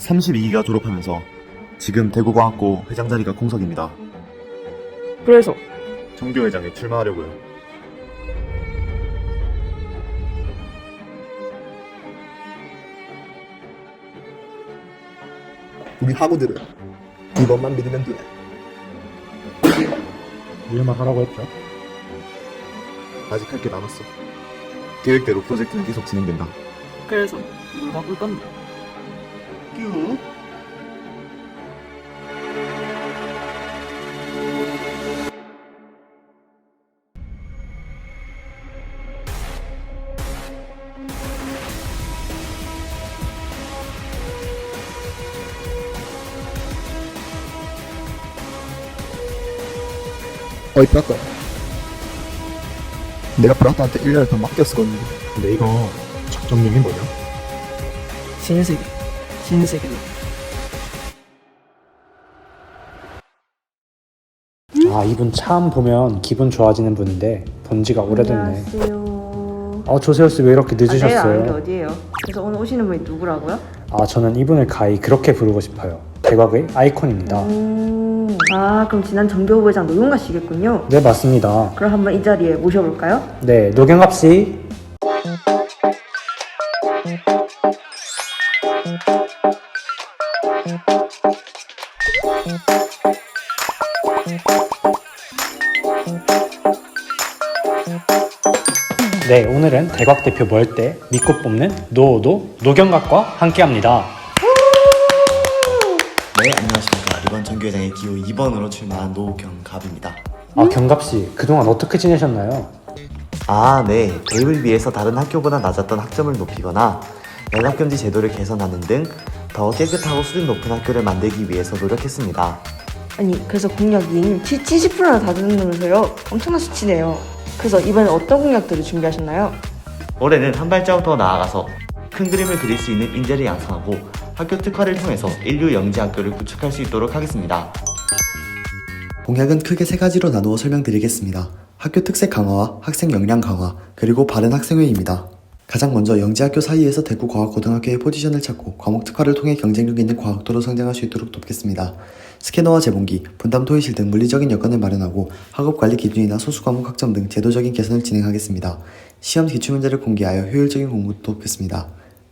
32기가 졸업하면서 지금 대구과학고 회장 자리가 공석입니다. 그래서 정교 회장에 출마하려고요. 우리 학우들은 이번만 믿으면 돼. 일만 하라고 했죠. 아직 할 게 남았어. 계획대로 프로젝트는 계속 진행된다. 그래서 뭘 바꿀 건데? 뀨. 어이 브라더. 내가 브라더한테 1년을 더 맡겼었거든. 근데 이거 작전명이 뭐냐? 신세계 신세계 아 이분 참 보면 기분 좋아지는 분인데 본 지가 오래됐네 안녕하세요. 아 조세호 씨 왜 이렇게 아, 내가 아는 게 늦으셨어요? 어디예요? 그래서 오늘 오시는 분이 누구라고요? 아 저는 이분을 가히 그렇게 부르고 싶어요 대곽의 아이콘입니다 음, 아 그럼 지난 정교부 회장 노용가 씨겠군요. 네 맞습니다 그럼 한번 이 자리에 모셔볼까요? 네 노경갑 씨 네 오늘은 대곽 대표 멀때 믿고 뽑는 노도 노경갑과 함께합니다 네, 안녕하십니까. 이번 정교회장의 기호 2번으로 출마한 노경갑입니다. 아 경갑 씨 그동안 어떻게 지내셨나요? 아, 네. 대입을 위해서 다른 학교보다 낮았던 학점을 높이거나 연합경지 제도를 개선하는 등 더 깨끗하고 수준 높은 학교를 만들기 위해서 노력했습니다. 아니 그래서 공약이 70%나 다듬는다면서요? 엄청난 수치네요. 그래서 이번에 어떤 공약들을 준비하셨나요? 올해는 한 발자국 더 나아가서 큰 그림을 그릴 수 있는 인재를 양성하고 학교 특화를 통해서 인류 영재 학교를 구축할 수 있도록 하겠습니다. 공약은 크게 세 가지로 나누어 설명드리겠습니다. 학교 특색 강화와 학생 역량 강화, 그리고 바른 학생회입니다. 가장 먼저 영재학교 사이에서 대구과학고등학교의 포지션을 찾고 과목 특화를 통해 경쟁력 있는 과학도로 성장할 수 있도록 돕겠습니다. 스캐너와 재본기, 분담 토의실 등 물리적인 여건을 마련하고 학업 관리 기준이나 소수 과목 학점 등 제도적인 개선을 진행하겠습니다. 시험 기출 문제를 공개하여 효율적인 공부도 돕겠습니다.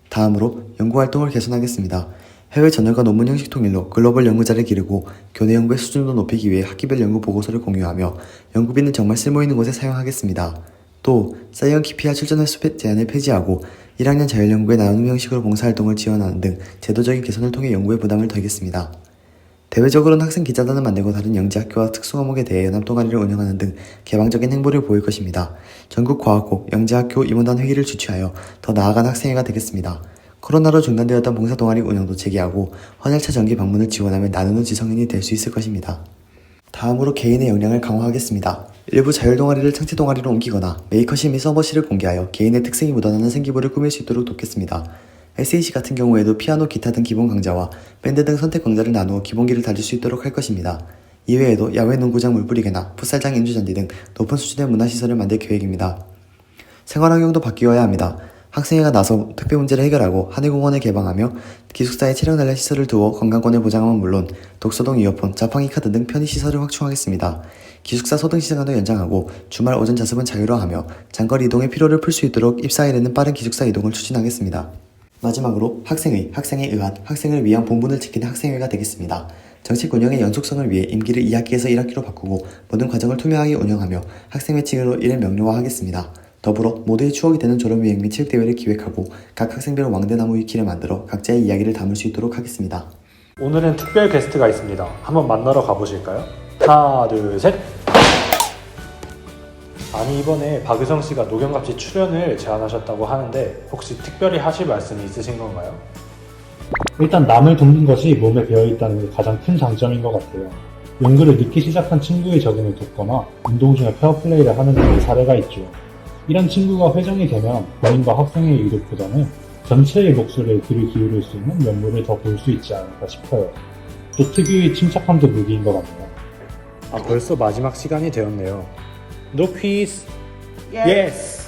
다음으로 연구 활동을 개선하겠습니다. 해외 전열과 논문 형식 통일로 글로벌 연구자를 기르고 교내 연구의 수준도 높이기 위해 학기별 연구 보고서를 공유하며 연구비는 정말 쓸모있는 곳에 사용하겠습니다. 또 사이언 키피아 출전 횟수 폐- 제한을 폐지하고 1학년 자율연구의 나눔 형식으로 봉사활동을 지원하는 등 제도적인 개선을 통해 연구의 부담을 덜겠습니다. 대외적으로는 학생 기자단을 만들고 다른 영재 학교와 특수과목에 대해 연합 동아리를 운영하는 등 개방적인 행보를 보일 것입니다. 전국 과학고 영재학교 임원단 회의를 주최하여 더 나아간 학생회가 되겠습니다. 코로나로 중단되었던 봉사 동아리 운영도 재개하고 헌혈차 정기 방문을 지원하면 나누는 지성인이 될 수 있을 것입니다. 다음으로 개인의 역량을 강화하겠습니다. 일부 자율 동아리를 창체 동아리로 옮기거나 메이커시 및 서버시를 공개하여 개인의 특색이 묻어나는 생기부를 꾸밀 수 있도록 돕겠습니다. SAC 같은 경우에도 피아노, 기타 등 기본 강좌와 밴드 등 선택 강좌를 나누어 기본기를 다질 수 있도록 할 것입니다. 이외에도 야외 농구장 물뿌리개나 풋살장 인주잔디 등 높은 수준의 문화시설을 만들 계획입니다. 생활환경도 바뀌어야 합니다. 학생회가 나서 특별 문제를 해결하고 하늘공원을 개방하며 기숙사에 체력 단련 시설을 두어 건강권을 보장함은 물론 독서동 이어폰, 자판기 카드 등 편의 시설을 확충하겠습니다. 기숙사 소등 시간도 연장하고 주말 오전 자습은 자유로하며 장거리 이동의 피로를 풀 수 있도록 입사일에는 빠른 기숙사 이동을 추진하겠습니다. 마지막으로 학생회, 학생에 의한 학생을 위한 본분을 지키는 학생회가 되겠습니다. 정책 운영의 연속성을 위해 임기를 2학기에서 1학기로 바꾸고 모든 과정을 투명하게 운영하며 학생회 칙으로 이를 명료화하겠습니다. 더불어 모두의 추억이 되는 졸업여행 및 체육대회를 기획하고 각 학생별 왕대나무 위키를 만들어 각자의 이야기를 담을 수 있도록 하겠습니다. 오늘은 특별 게스트가 있습니다 한번 만나러 가보실까요? 하나 둘 셋 아니 이번에 박유성 씨가 노경갑씨 출연을 제안하셨다고 하는데 혹시 특별히 하실 말씀이 있으신 건가요? 일단 남을 돕는 것이 몸에 배어있다는 게 가장 큰 장점인 것 같아요. 연구를 늦게 시작한 친구의 적응을 돕거나 운동 중에 페어플레이를 하는 등의 사례가 있죠. 이런 친구가 회장이 되면 본인과 학생의 이득보다는 전체의 목소리에 귀를 기울일 수 있는 연구를 더 볼 수 있지 않을까 싶어요. 또 특유의 침착함도 무기인 것 같네요. 아 벌써 마지막 시간이 되었네요 No quiz 예. Yes